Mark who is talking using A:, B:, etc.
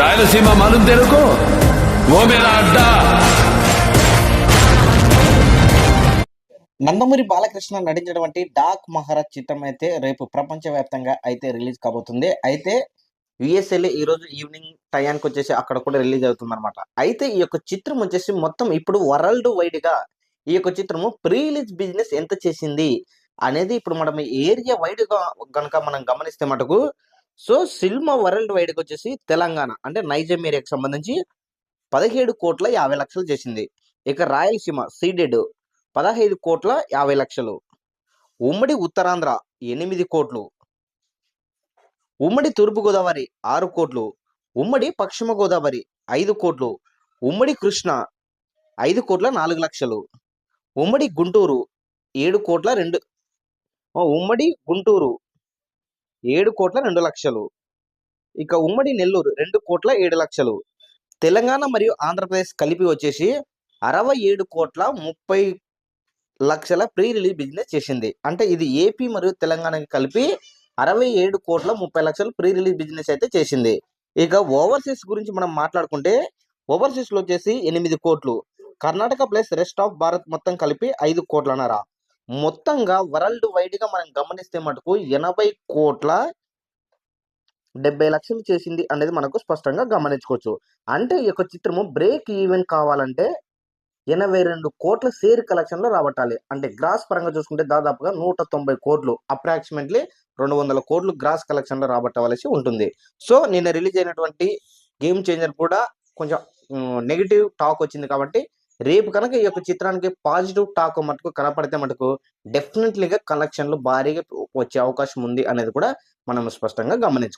A: రాయలసీమ మాలూం తెరకు ఓ మేరా అడ్డా.
B: నందమూరి బాలకృష్ణ నటించినటువంటి డాక్ మహారాజ్ చిత్రం అయితే రేపు ప్రపంచవ్యాప్తంగా అయితే రిలీజ్ కాబోతుంది. అయితే యుఎస్ఏలో ఈ రోజు ఈవినింగ్ టయానికి వచ్చేసి అక్కడ కూడా రిలీజ్ అవుతుంది అనమాట అయితే ఈ యొక్క చిత్రం వచ్చేసి మొత్తం ఇప్పుడు వరల్డ్ వైడ్గా ఈ యొక్క చిత్రము ప్రీ రిలీజ్ బిజినెస్ ఎంత చేసింది అనేది ఇప్పుడు మనం ఏరియా వైడ్గా గనక మనం గమనిస్తే మటుకు సో సినిమా వరల్డ్ వైడ్కి వచ్చేసి తెలంగాణ అంటే నైజం ఏరియాకి సంబంధించి పదిహేడు కోట్ల యాభై లక్షలు చేసింది. ఇక రాయలసీమ సీడెడ్ పదహైదు కోట్ల యాభై లక్షలు. ఉమ్మడి ఉత్తరాంధ్ర ఎనిమిది కోట్లు. ఉమ్మడి తూర్పుగోదావరి ఆరు కోట్లు. ఉమ్మడి పశ్చిమ గోదావరి ఐదు కోట్లు. ఉమ్మడి కృష్ణ ఐదు కోట్ల నాలుగు లక్షలు. ఉమ్మడి గుంటూరు ఏడు కోట్ల రెండు ఉమ్మడి గుంటూరు ఏడు కోట్ల రెండు లక్షలు. ఇక ఉమ్మడి నెల్లూరు రెండు కోట్ల ఏడు లక్షలు. తెలంగాణ మరియు ఆంధ్రప్రదేశ్ కలిపి వచ్చేసి అరవై ఏడు కోట్ల ముప్పై లక్షల ప్రీ రిలీజ్ బిజినెస్ చేసింది. అంటే ఇది ఏపీ మరియు తెలంగాణకి కలిపి అరవై ఏడు కోట్ల ముప్పై లక్షలు ప్రీ రిలీజ్ బిజినెస్ అయితే చేసింది. ఇక ఓవర్సీస్ గురించి మనం మాట్లాడుకుంటే ఓవర్సీస్లో వచ్చేసి ఎనిమిది కోట్లు. Karnataka plus rest of Bharat మొత్తం కలిపి ఐదు కోట్లన్నారా. మొత్తంగా వరల్డ్ వైడ్గా మనం గమనిస్తే మటుకు ఎనభై కోట్ల డెబ్బై లక్షలు చేసింది అనేది మనకు స్పష్టంగా గమనించుకోవచ్చు. అంటే ఈ యొక్క చిత్రము బ్రేక్ ఈవెన్ కావాలంటే ఎనభై రెండు కోట్ల షేర్ కలెక్షన్లో రాబట్టాలి. అంటే గ్రాస్ పరంగా చూసుకుంటే దాదాపుగా నూట తొంభై కోట్లు అప్రాక్సిమేట్లీ రెండు వందల కోట్లు గ్రాస్ కలెక్షన్లో రాబట్టవలసి ఉంటుంది. సో నిన్న రిలీజ్ అయినటువంటి గేమ్ చేంజర్ కూడా కొంచెం నెగిటివ్ టాక్ వచ్చింది కాబట్టి రేపు కనుక ఈ యొక్క చిత్రానికి పాజిటివ్ టాక్ మటుకు కనపడితే మటుకు డెఫినెట్లీగా కలెక్షన్లు భారీగా వచ్చే అవకాశం ఉంది అనేది కూడా మనం స్పష్టంగా గమనించుకోవాలి